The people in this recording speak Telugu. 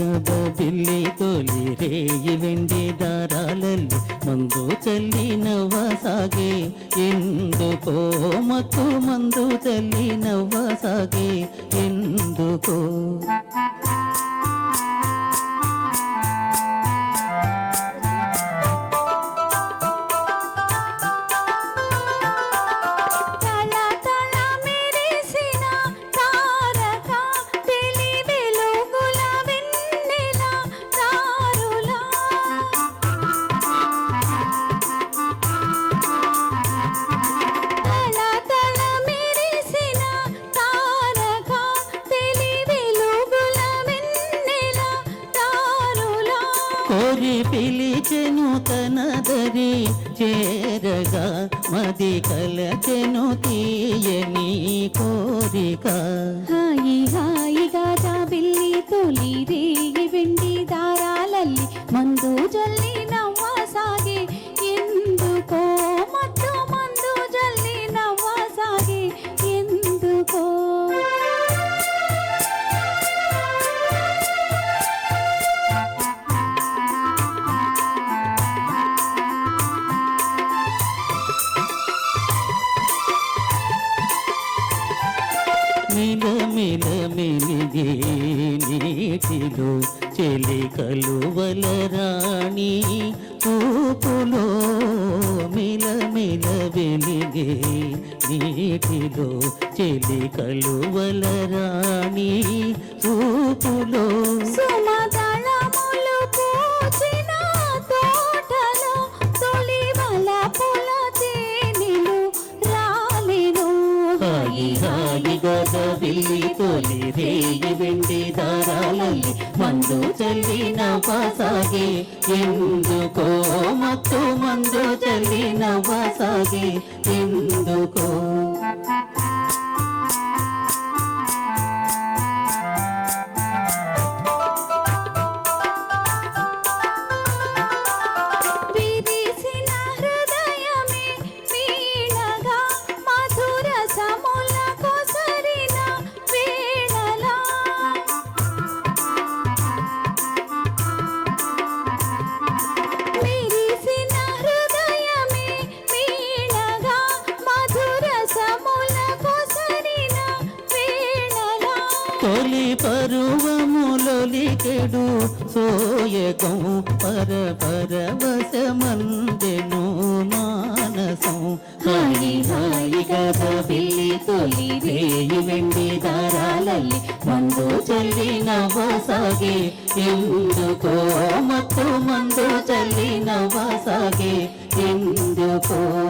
ಬಿಲ್ಲಿ ತೋಲಿ ರೇಯಿ ವೆಂಡಿ ದಾರಾಲಲ್ಲಿ ಮಂದು ಚಲ್ಲಿ ನವ್ವ ಸಾಗೆ ಎಂದುಕೋ ಮತ್ತು ಮಂದು ಚಲ್ಲಿ ನವ್ವ ಸಾಗೆ ಎಂದುಕೋ కోరి పిలిచెను తనదరి చేరగా మది కలచెను తీయని కోరిక. హాయి హాయిగా జాబిల్లి తొలి రేగి వెండి దారాలల్లి మందు జల్లి మిల మిల మిలిగే నీటిలో చెలి కలువల రాణి చూపులో మిల మిల వెలిగే నీటిలో చెలి కలువల రాణి చూపులో బిల్లి తొలి రేయి వెండి దారాలಲ್ಲಿ మందు చల్లిన వాసాగే. ఎందుకో మత్తు మందు చల్లిన వాసాగే. ఎందుకో తొలి పరువములొలికెడు. సోయకం పర పరవశమందెను మానసం. హాయి హాయిగా బిల్లి తొలి వేయి వెండి దారాలల్లి. మందు చల్లిన వాసాగే. ఎందుకో మత్తు మందు చల్లిన వాసాగే. ఎందుకో